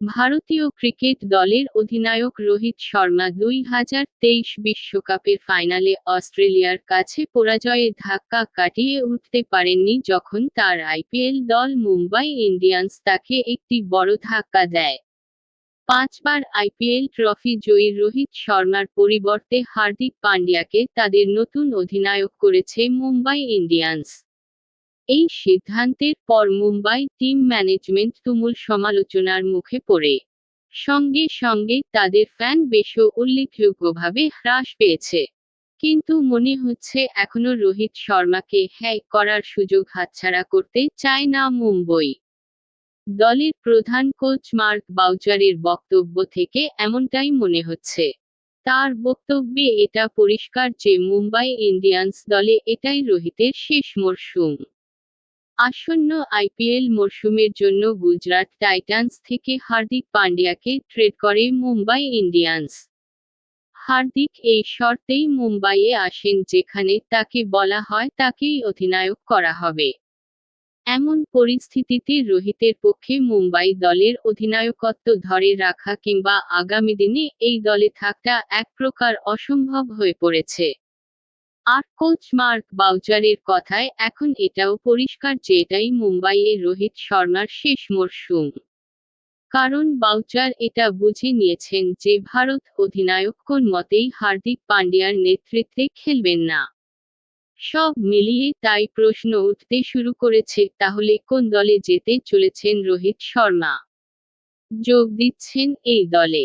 ভারতীয় ক্রিকেট দলের অধিনায়ক রোহিত শর্মা দুই হাজার তেইশ বিশ্বকাপের ফাইনালে অস্ট্রেলিয়ার কাছে পরাজয়ের ধাক্কা কাটিয়ে উঠতে পারেননি যখন তার আইপিএল দল মুম্বাই ইন্ডিয়ান্স তাকে একটি বড় ধাক্কা দেয়। পাঁচবার আইপিএল ট্রফি জয়ী রোহিত শর্মার পরিবর্তে হার্দিক পান্ডিয়াকে তাদের নতুন অধিনায়ক করেছে মুম্বাই ইন্ডিয়ান্স। এই সিদ্ধান্তের পর মুম্বাই টিম ম্যানেজমেন্ট তুমুল সমালোচনার মুখে পড়ে। সঙ্গে সঙ্গে তাদের ফ্যান বেশও উল্লেখযোগ্যভাবে হ্রাস পেয়েছে। কিন্তু মনে হচ্ছে এখনও রোহিত শর্মাকে হ্যায় করার সুযোগ হাতছাড়া করতে চায় না মুম্বই। দলের প্রধান কোচ মার্ক বাউচারের বক্তব্য থেকে এমনটাই মনে হচ্ছে। তার বক্তব্যে এটা পরিষ্কার যে মুম্বাই ইন্ডিয়ান্স দলে এটাই রোহিতের শেষ মরশুম। আসন্ন আইপিএল মরশুমের জন্য গুজরাট টাইটান্স থেকে হার্দিক পান্ডিয়াকে ট্রেড করে মুম্বাই ইন্ডিয়ান্স। হার্দিক এই শর্তেই মুম্বাইয়ে আসেন যেখানে তাকে বলা হয় তাকেই অধিনায়ক করা হবে। এমন পরিস্থিতিতে রোহিতের পক্ষে মুম্বাই দলের অধিনায়কত্ব ধরে রাখা কিংবা আগামী দিনে এই দলে থাকা এক প্রকার অসম্ভব হয়ে পড়েছে। আর কোচ মার্ক বাউচারের কথায় এখন এটাও পরিষ্কার যে এটাই মুম্বাইয়ে রোহিত শর্মার শেষ মরশুম। কারণ বাউচার এটা বুঝে নিয়েছেন যে ভারত অধিনায়ক কোন মতেই হার্দিক পান্ডিয়ার নেতৃত্বে খেলবেন না। সব মিলিয়ে তাই প্রশ্ন উঠতে শুরু করেছে তাহলে কোন দলে যেতে চলেছেন রোহিত শর্মা? যোগ দিচ্ছেন এই দলে।